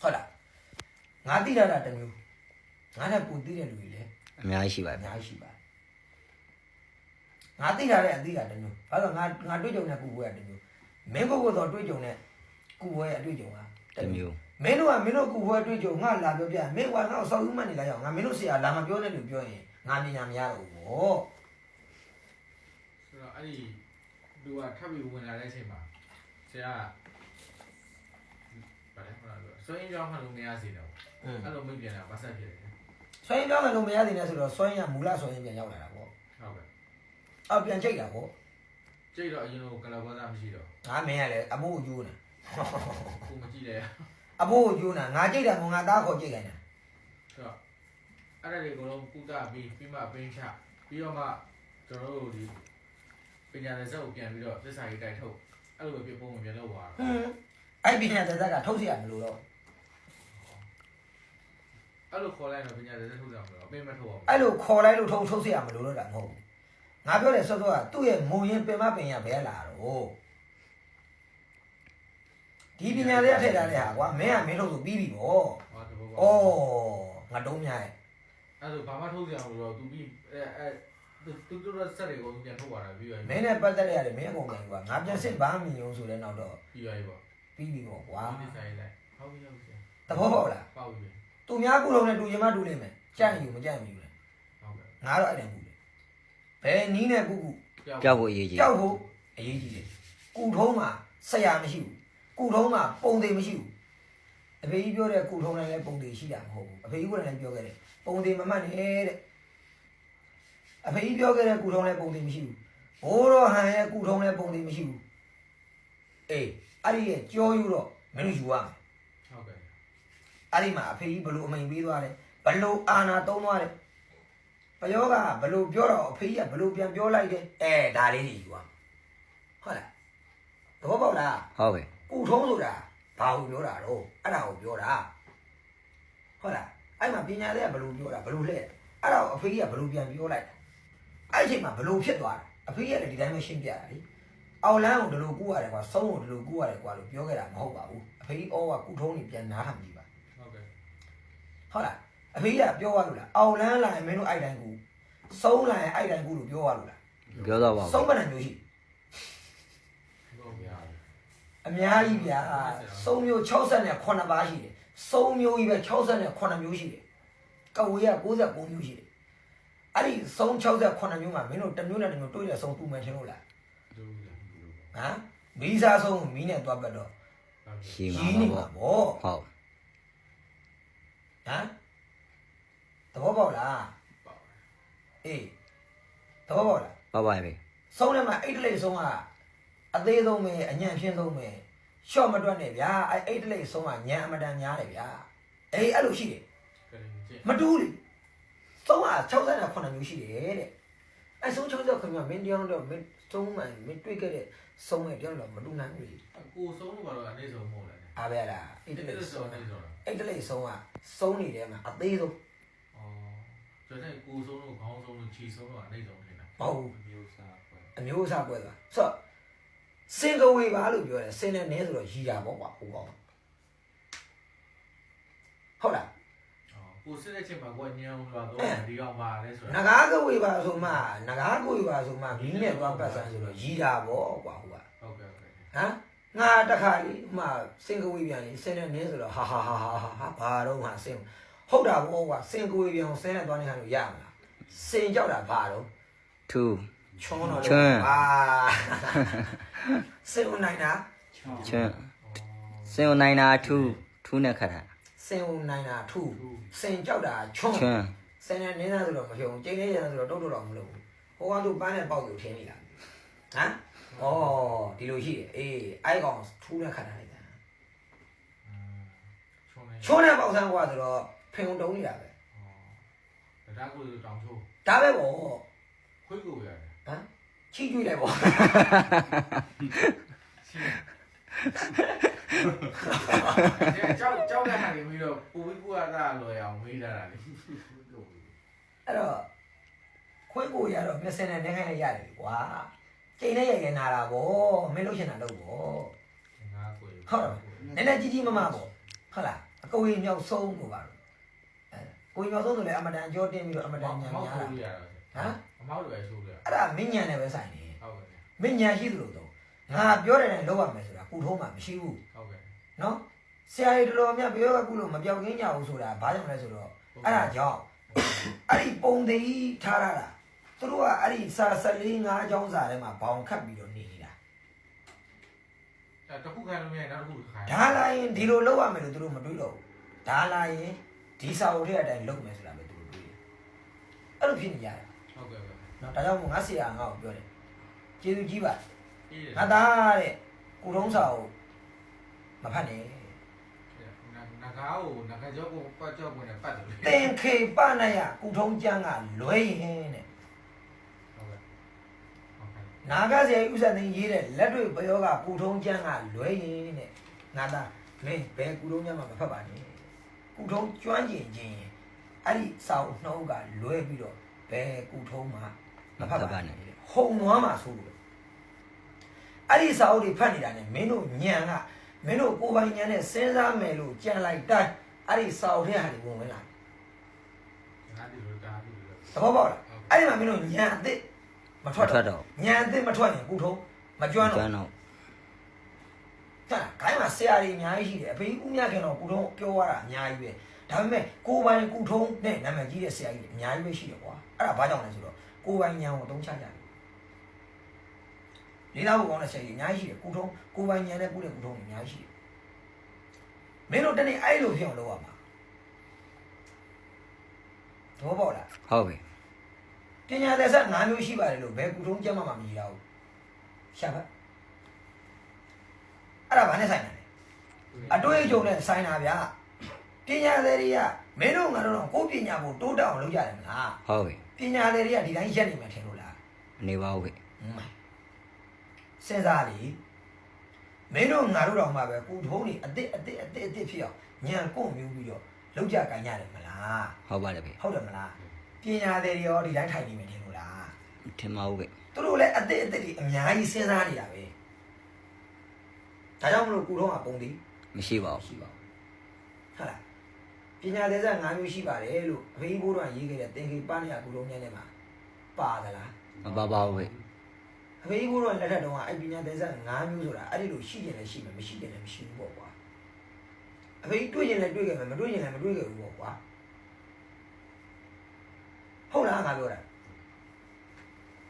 ဟုတ်လားငါသိတာတာတစ်မျိုးငါနဲ့ပူသိတဲ့လူတွေလည်းအများကြီးရှိပါအဗျများကြီးရှိပါတယ်ငါသိတာတဲ့အသိတာတစ်မျိုးဘာလို့ငါငါတွေ့ကြုံတဲ့ကုပွဲကတစ်မျိုးမင်းကိုကိုတော့တွေ့ကြုံတဲ့ကုပွဲအတွေ့ကြုံကတမျိုးမင်းတို့ကမင်းတို့ကုပွဲတွေ့ကြုံငါလာပြောပြမင်းကငါ့ကိုစောက်ယူမှတ်နေလိုက်အောင်ငါမင်းတို့ဆရာလာမပြောနဲ့လို့ပြောရင်ငါပညာမရတော့ဘူးဗောဆိုတော့အဲ့ဒီလူကထပ်ပြီးဝင်လာတဲ့အချိန်မှာဆရာကဗါ လဲဟောလာလို့စွရင်ကြောင်းမှလို့မရစေတော့ อืม အဲ့လိုမိတ်ပြန်တာဘာဆက်ဖြစ်လဲ ဆွဲရင်ပြောင်းတယ်လို့မရသေးနဲ့ဆိုတော့ဆွဲရင်ကမူလဆွဲရင်ပြန်ရောက်လာတာဗော ဟုတ်ကဲ့ အော်ပြန်ချိတ်တာဗော ကြိတ်တော့အရင်ကကလဘောသားမရှိတော့ ငါမင်းကလည်းအမိုးကိုယူနေ ကိုမကြည့်လဲ အမိုးကိုယူနေငါချိတ်တာကငါသားခေါ်ချိတ်ခိုင်းတာ ဆိုတော့အဲ့ဒါတွေကိုလုံးကုသပြီးပြီးမှအပင်းချပြီးတော့မှကျွန်တော်တို့ဒီပညာရေးစက်ကိုပြန်ပြီးတော့သစ္စာရေးတိုက်ထုတ်အဲ့လိုပဲပြပုံမပြန်လို့ပါ ဟွန်းအဲ့ပညာသက်သက်ကထုတ်เสียမလို့တော့ အဲ့လိုခေါ်လိုက်တော့ပညာရေးစက်ထုတ်ကြမှာတော့အပင်းမထုတ်အောင် အဲ့လိုခေါ်လိုက်လို့ထုတ်ထုတ်เสียမလို့တော့တာမဟုတ်ဘူးငါပြောတယ်စောစောကသူ့ရဲ့မုံရင်ပင်မပင်ရဘဲလာတော့ဒီပညာလေးအထက်ထားတဲ့ဟာကွာမင်းကမင်းထုတ်ဆိုပြီးပြီဗော ဟောတဘော ဩငါတုံးများရဲ့ အဲ့လိုဘာမှထုတ်ကြအောင်လို့တော့သူပြီးအဲအဲသူသူတို့စက်တွေကိုသူပြန်ထုတ်သွားတာပြီးရော မင်းနဲ့ပတ်သက်ရတယ်မင်းအကုန်ပြန်ကွာငါပြန်စစ်ဘာမှမမြင်ဘူးဆိုတဲ့နောက်တော့ ပြီးရောပေါ့ ပြီးပြီပေါ့ကွာ ဒီဆိုင်လိုက်ဟုတ်ပြီဟုတ်ပြီ သဘောပေါက်လား ပေါ့ပြီ သူများကုလုံးနဲ့တူရင်မတူလိမ့်မယ်ကြံ့ယူမကြံ့ယူလေဟုတ်ကဲ့ငါတော့အဲ့တည်းကုတယ်ဘယ်နီးနဲ့ကုကုကြောက်ဖို့အရေးကြီးကြောက်ဖို့အရေးကြီးတယ်ကုထုံးမှာဆရာမရှိဘူးကုထုံးမှာပုံသေးမရှိဘူးအဖေကြီးပြောတဲ့ကုထုံးတိုင်းလည်းပုံသေးရှိတာမဟုတ်ဘူးအဖေကြီးကလည်းပြောခဲ့တယ်ပုံသေးမမှတ်နဲ့တဲ့အဖေကြီးပြောခဲ့တဲ့ကုထုံးလည်းပုံသေးမရှိဘူးဘိုးတော်ဟန်ရဲ့ကုထုံးလည်းပုံသေးမရှိဘူးအေးအဲ့ဒီရဲ့ကြောယူတော့မင်းတို့ယူရမယ်ဟုတ်ကဲ့ အဲ့ဒီမှာအဖေကြီးဘလို့အမိန်ပေးသွားတယ်ဘလို့အာနာသုံးသွားတယ်ပယောကဘလို့ပြောတော့အဖေကြီးကဘလို့ပြန်ပြောလိုက်တယ်အဲဒါလေးတွေယူရမယ်ဟုတ်လားသဘောပေါက်လားဟုတ်ကဲ့ကုထုံးဆိုတာဘာကိုပြောတာတော့အဲ့ဒါကိုပြောတာဟုတ်လားအဲ့မှာပညာလေးကဘလို့ပြောတာဘလို့လှည့်အဲ့ဒါကိုအဖေကြီးကဘလို့ပြန်ပြောလိုက်အဲ့ဒီအချိန်မှာဘလို့ဖြစ်သွားတာအဖေကြီးကလည်းဒီတိုင်းပဲရှင်းပြတာလေအောင်လန်းကိုဒီလိုကူရတယ်ကွာဆုံးကိုဒီလိုကူရတယ်ကွာလို့ပြောခဲ့တာမဟုတ်ပါဘူးအဖေကြီးဩကကုထုံးကြီးပြန်နားထောင်ကြည့်ပါဟုတ်ကဲ့ ဟုတ်လားအဖေကြီးကပြောသွားလို့လားအောင်လန်းလာရင်မင်းတို့အဲ့တိုင်းကူဆုံးလာရင်အဲ့တိုင်းကူလို့ပြောသွားလို့လားပြောတော့ပါဆုံးဘူးမနဲ့မျိုးရှိဟုတ်ကဲ့အများကြီးဗျာဆုံးမျိုး68ပါးရှိတယ်ဆုံးမျိုးကြီးပဲ68မျိုးရှိတယ်ကဝေးက69မျိုးရှိတယ်အဲ့ဒီဆုံး68မျိုးမှာမင်းတို့တစ်မျိုးနဲ့တစ်မျိုးတွေ့တဲ့ဆုံးပူမယ်ထင်လို့လားဒူးတယ်ဟမ်မီးစားဆုံးမီးနဲ့သွားပတ်တော့ဟုတ်ကဲ့ရှိရမှာင်းနေပါမှာပေါ့ဗောဟုတ် ဟမ်သဘောပေါက်လားပေါ့အေးသဘောပေါက်လားပါပါပဲဆုံးထဲမှာအိတ်တလိတ်ဆုံးကအသေးဆုံးပဲအညံ့ဖြင်းဆုံးပဲရှော့မတွက်နဲ့ဗျာအဲ့အိတ်တလိတ်ဆုံးကညံအမတန်များတယ်ဗျာအေးအဲ့လိုရှိတယ်ကဲကျင့်မတူးလေဆုံးက68မျိုးရှိတယ်တဲ့အဲ့ဆုံး68မျိုးမင်းတရားတော့မင်းဆုံးမှမင်းတွေ့ခဲ့တဲ့ ဆုံးရဲ့တရားတော့မတူနိုင်ဘူးလေကိုဆုံးလို့ကတော့အနေဆုံးမဟုတ်လားအားပဲလားအိတ်တလိတ်ဆုံးဆုံးနေဆုံးအိတ်တလိတ်ဆုံးကဆုံးနေတယ်မှာအသေးဆုံးအော်ကျွန်တော်ကိုဆုံးလို့ခေါင်းဆုံးလို့ခြေဆုံးလို့အနေဆုံးနေတာမဟုတ်ဘူးမျိုးစားပဲအမျိုးအစားပွဲသွားဆိုတော့စင်ကဝေပါလို့ပြောတယ်စင်နဲ့နည်းဆိုတော့ရီတာပေါ့ကွာဟိုကောင်ဟုတ်လားအော် ကိုစစ်တဲ့ချိန်မှာကိုညံလို့တော့ဒီကောင်ပါလဲဆိုနတော့ဂါကဝေပါဆိုမှနဂါကဝေပါဆိုမှမီးနဲ့သွားပတ်ဆန်းဆိုတော့ရီတာပေါ့ကွာဟိုကဟုတ်ကဲ့ဟုတ်ကဲ့ဟမ်ငါတခါလေးမှစင်ကဝေပြန်လေးစင်နဲ့နင်းဆိုတော့ဟာဟာဟာဟာဟာဘာတော့မှစင်ဟုတ်တာဘောကွာစင်ကဝေပြန်ကိုစင်နဲ့သွားနေဟန်လို့ရမလားစင်ကြောက်တာဘာတော့2ချွန်းတော့ချွန်းအာစင်ဦးနိုင်တာချွန်းစင်ကိုနိုင်တာ2 2နဲ့ခတ်တာ စင်ဦးနိုင်တာထူစင်ကြောက်တာချွန်းချွန်းစင်နဲ့နင်းတာဆိုတော့မဖြုံကျင်းနေရတာဆိုတော့တုတ်တုတ်တော့မလုပ်ဘူးဟိုကသူပန်းနဲ့ပေါက်လို့ထင်းနေတာဟမ်ဩဒီလိုရှိတယ်အေးအိုက်ကောင်ထူးနဲ့ခတ်တာလိုက်တာချုံနေချွန်းနဲ့ပေါက်ဆန်းကွာဆိုတော့ဖင်ုံတုံးနေတာပဲအော်ဒါကိုတောင်ချိုးဒါပဲပေါ့ခွေးကိုရတယ်ဟမ်ချီကျွေးလိုက်ပေါ့ ကြောက်ကြောက်တဲ့ဟာတွေပြီးတော့ပူပြီးပူရတာလော်ရအောင်မေးတာလေအဲ့တော့ခွေးကိုရတော့မျက်စင်နဲ့နေခိုင်းလိုက်ရတယ်လေကွာကျိန်နဲ့ရရနာတာပေါ့မင်းလို့ရှင်တာလို့ပေါ့ငါကိုနည်းနည်းကြီးကြီးမမပေါ့ဟုတ်လားအကိုကြီးမြောက်ဆုံးကိုပါအဲကိုကြီးမြောက်ဆုံးဆိုလည်းအမတန်ကြောတင်းပြီးတော့အမတန်ညံမောက်များထိုးတာလို့ရတာဟမ်အမောက်တွေပဲထိုးလို့ရအဲ့ဒါမင်းညံနဲ့ပဲဆိုင်နေဟုတ်ကဲ့မင်းညံရှိသလိုတော့ငါပြောတယ်နဲ့လောက်ရမယ်ဆိုတာကုထုံးမှမရှိဘူးဟုတ်ကဲ့နော် ဆရာကြီးတော်တော်များပြောကကုလို့မပြောင်းခင်းကြဘူးဆိုတာဘာကြောင့်လဲဆိုတော့အဲ့ဒါကြောင့်အဲ့ဒီပုံသေးထားရတာသူတို့ကအဲ့ဒီစာဆက်လေးငါးအကြောင်းစာထဲမှာဘောင်ခတ်ပြီးတော့နေနေတာအဲတစ်ခုခံလို့မရနောက်တစ်ခုခိုင်းဒါလာရင်ဒီလိုလောက်ရမယ်လို့သူတို့မတွေးတော့ဘူးဒါလာရင်ဒီစာအုပ်ထဲအတိုင်းလုပ်မယ်ဆိုတာပဲသူတို့တွေးတယ်အဲ့လိုဖြစ်နေကြတယ်ဟုတ်ကဲ့ဟုတ်ကဲ့နော်ဒါကြောင့်မို့ငါဆရာငါ့ကိုပြောတယ်ကျေးဇူးကြီးပါအေးတယ်ငါသားတဲ့ကုထုံးစာကိုမဖတ်နဲ့ နဂါကိုနဂါကြောကိုပတ်ကြောကိုနဲ့ပတ်တယ်သင်ခေပနယကုထုံးကျမ်းကလွဲရင်တဲ့ဟုတ်ကဲ့ဟုတ်ကဲ့နာဂဆရာကြီးဥစ္စာသိန်းရေးတဲ့လက်တွေ့ပယောကကုထုံးကျမ်းကလွဲရင်တဲ့ငါသားမင်းဘယ်ကုထုံးကျမ်းမှမဖတ်ပါနဲ့ကုထုံးကျွမ်းကျင်ခြင်းအဲ့ဒီစာအုပ်နှုတ်ကလွဲပြီးတော့ဘယ်ကုထုံးမှမဖတ်ပါနဲ့ဟုံနွားမှာဆိုလို့အဲ့ဒီစာအုပ်တွေဖတ်နေတာ ਨੇ မင်းတို့ညံက မင်းတို့ကိုယ်ပိုင်ညံနဲ့စဉ်းစားမယ်လို့ကြံလိုက်တိုင်းအဲ့ဒီစာအုပ်ထဲဟာဒီဝင်ဝင်လာငါဒီလိုတာဒီလိုသဘောပေါက်လားအဲ့ဒီမှာမင်းတို့ညံအစ်စ်မမထွက်ထွက်တော့တော့ညံအစ်စ်မထွက်ရင်ကုထုံးမကျွမ်းတော့ကျွမ်းတော့ဟာခိုင်းမှာဆရာကြီးအများကြီးရှိတယ်အဖေဦးမြခင်တော့ကုထုံးပြောရတာအများကြီးပဲဒါပေမဲ့ကိုယ်ပိုင်ကုထုံးနဲ့နာမည်ကြီးတဲ့ဆရာကြီးအများကြီးပဲရှိတယ်ကွာအဲ့ဒါဘာကြောင့်လဲဆိုတော့ကိုယ်ပိုင်ညံကိုအသုံးချကြတယ် လေးသားဖို့ကောင်းတဲ့ဆရာကြီးအများကြီးရှိတယ်ကုထုံးကိုယ်ပိုင်ညံနဲ့ကုတဲ့ကုထုံးတွေအများကြီးရှိတယ်မင်းတို့တနေ့အဲ့လိုဖြစ်အောင်လုပ်ရမှာသဘောပေါက်လားဟုတ်ပြီပညာသက်ဆက်၅မျိုးရှိပါတယ်လို့ဘယ်ကုထုံးကျမ်းမှမမြည်ရဘူးရှာဖတ်အဲ့ဒါဘာနဲ့ဆိုင်တာလဲအတွေ့အကြုံနဲ့ဆိုင်တာဗျာပညာသည်တွေကမင်းတို့ငါတို့တော့ကိုယ်ပညာကိုတိုးတက်အောင်လုပ်ကြတယ်မလားဟုတ်ပြီပညာသည်တွေကဒီတိုင်းရက်နေမှထင်လို့လားမနေပါဘူးဗျမှန် စဉ်းစားလေမင်းတို့ငါတို့တော့မှပဲကုထုံးတွေအစ်စ်အစ်စ်အစ်စ်အစ်စ်ဖြစ်အောင်ညံကုန်မျိုးပြီးတော့လောက်ကြကန်ရတယ်မလားဟုတ်ပါတယ်ဗျဟုတ်တယ်မလားပညာသည်တွေရောဒီတိုင်းထိုင်နေမှထင်လို့လားထင်ပါဘူးဗျသူတို့လည်းအသက်အသက်တွေအများကြီးစဉ်းစားနေတာပဲဒါကြောင့်မလို့ကိုတော့ကပုံသေးမရှိပါဘူးရှိပါဘူးဟုတ်လားပညာသက်သက်၅မျိုးရှိပါတယ်လို့အဖေဘိုးတော်ကရေးခဲ့တဲ့သင်္ကေပနိယကိုလုံးညံ့ထဲမှာပါသလားမပါပါဘူးဗျ အဖေဘိုးတော်လက်ထက်တုန်းကအဲ့ပညာသက်သက်၅မျိုးဆိုတာအဲ့ဒီလိုရှိတယ်လည်းရှိမယ်မရှိတယ်လည်းမရှိဘူးပေါ့ကွာအဖေတွေ့ရင်လည်းတွေ့ခဲ့မယ်မတွေ့ရင်လည်းမတွေ့ခဲ့ဘူးပေါ့ကွာဟုတ်လားငါပြောတာ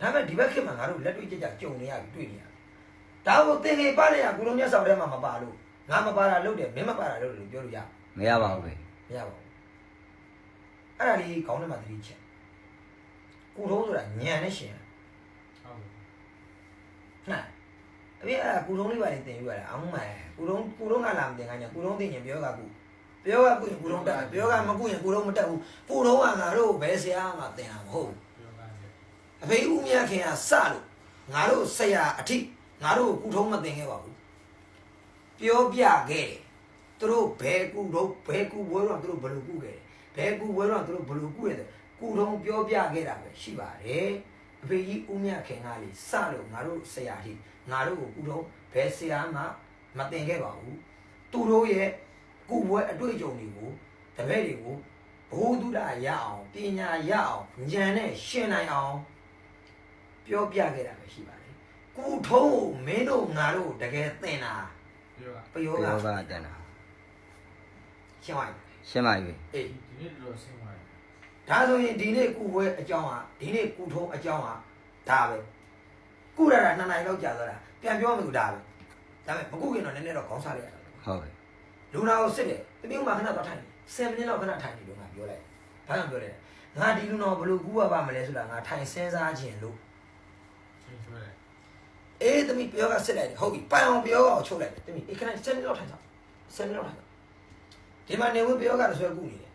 ဒါပေမဲ့ဒီဘက်ခေတ်မှာငါတို့လက်တွေ့ကြကြကြုံနေရပြီတွေ့နေရပြီဒါကိုသင်္ကေပနဲ့ကကုလုံးမြတ်ဆောင်ထဲမှာမပါလို့ငါမပါတာလုပ်တယ်မင်းမပါတာလုပ်တယ်လို့ပြောလို့ရမရပါဘူးဗျမရပါဘူးအဲ့ဒါလေးခေါင်းထဲမှာသတိချက်ကုထုံးဆိုတာညံနဲ့ရှင်ဟုတ်ကဲ့ ဟမ်အမေအဲ့ဒါကုထုံးလေးပါလေသင်ယူရတာအောင်မယ်ကုထုံးကုထုံးကလာမသင်ခိုင်းတယ်ကုထုံးသင်ရင်ပြောကကုပြောကကုရင်ကုထုံးတက်တယ်ပြောကမကုရင်ကုထုံးမတက်ဘူးကုထုံးကငါတို့ဘယ်ဆရာမှသင်တာမဟုတ်ဘူးပြောကားတယ်အဖေဦးမြတ်ခင်ကစလို့ငါတို့ဆရာအထိငါတို့ကုထုံးမသင်ခဲ့ပါဘူးပြောပြခဲ့တယ်သူတို့ဘယ်ကုထုံးဘယ်ကုဘွဲတော့သူတို့ဘယ်လိုကုခဲ့တယ်ဘယ်ကုဘွဲတော့သူတို့ဘယ်လိုကုရတယ်ကုထုံးပြောပြခဲ့တာပဲရှိပါတယ် အဖေကြီးဦးမြတ်ခင်ကလေစလို့ငါတို့ဆရာအထိငါတို့ကိုကုထုံးဘယ်ဆရာမှမသင်ခဲ့ပါဘူးသူတို့ရဲ့ကုဘွဲအတွေ့အကြုံတွေကိုတပည့်တွေကိုဘုဒ္ဓရအောင်ပညာရအောင်ဉာဏ်နဲ့ရှင်းနိုင်အောင်ပြောပြခဲ့တာပဲရှိပါတယ်။ကုထုံးကိုမင်းတို့ငါတို့တကယ်သင်တာပြောကပယောဘကယောကတန်တာရှင်းပါပြီရှင်းပါပြီ။အေးဒီနေ့တော့ဆင်းသွားတယ် ဒါဆိုရင်ဒီနေ့ကုပွဲအကြောင်းဟာဒီနေ့ကုထုံးအကြောင်းဟာဒါပဲ။ကုရတာနှစ်နိုင်လောက်ကြာသွားတာပြန်ပြောမှဆိုဒါပဲ။ဒါပေမဲ့မကုခင်တော့နည်းနည်းတော့ခေါင်းစားလိုက်ရတာဟုတ်ပြီ။လူနာကိုစစ်တယ်။တမီးကမှခဏတော့ထိုင်နေ။7မိနစ်လောက်ခဏထိုင်နေလို့ငါပြောလိုက်။ဘာကြောင့်ပြောလဲ။ငါဒီလူနာကိုဘယ်လိုကူရပါမလဲဆိုတာငါထိုင်စဉ်းစားခြင်းလို့ချင်းဆွဲတယ်အေးတမီးပြောကစစ်လိုက်တယ်ဟုတ်ပြီပိုင်အောင်ပြောကချုပ်လိုက်တယ်တမီးအေးခဏ7မိနစ်လောက်ထိုင်စား7မိနစ်လောက်ထိုင်စားဒီမှာနေဝင်ပြောကတော့ဆွဲကူနေတယ်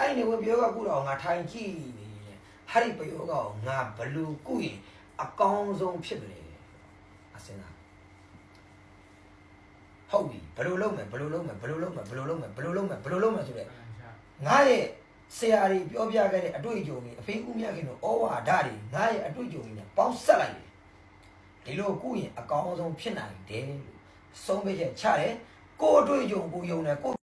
အဲ့ဒီနေဝင်ပြောကကူတော့ငါထိုင်ကြည့်နေတယ်ဟာဒီပြောကငါဘလူကူရင်အကောင်းဆုံးဖြစ်မလဲအစင်းသားဟုတ်ပြီဘယ်လိုလုပ်မယ်ဘယ်လိုလုပ်မယ်ဘယ်လိုလုပ်မယ်ဘယ်လိုလုပ်မယ်ဘယ်လိုလုပ်မယ်ဘယ်လိုလုပ်မယ်ဆိုတဲ့အန်ချာငါရဲ့ဆရာကြီးပြောပြခဲ့တဲ့အတွေ့အကြုံတွေအဖေဦးမြတ်ခင်တို့ဩဝါဒတွေငါရဲ့အတွေ့အကြုံတွေနဲ့ပေါင်းဆက်လိုက်တယ်ဒီလိုကုရင်အကောင်းဆုံးဖြစ်နိုင်တယ်လို့ဆုံးဖြတ်ချက်ချတယ်ကိုယ်အတွေ့အကြုံကိုယုံတယ်ကိုယ်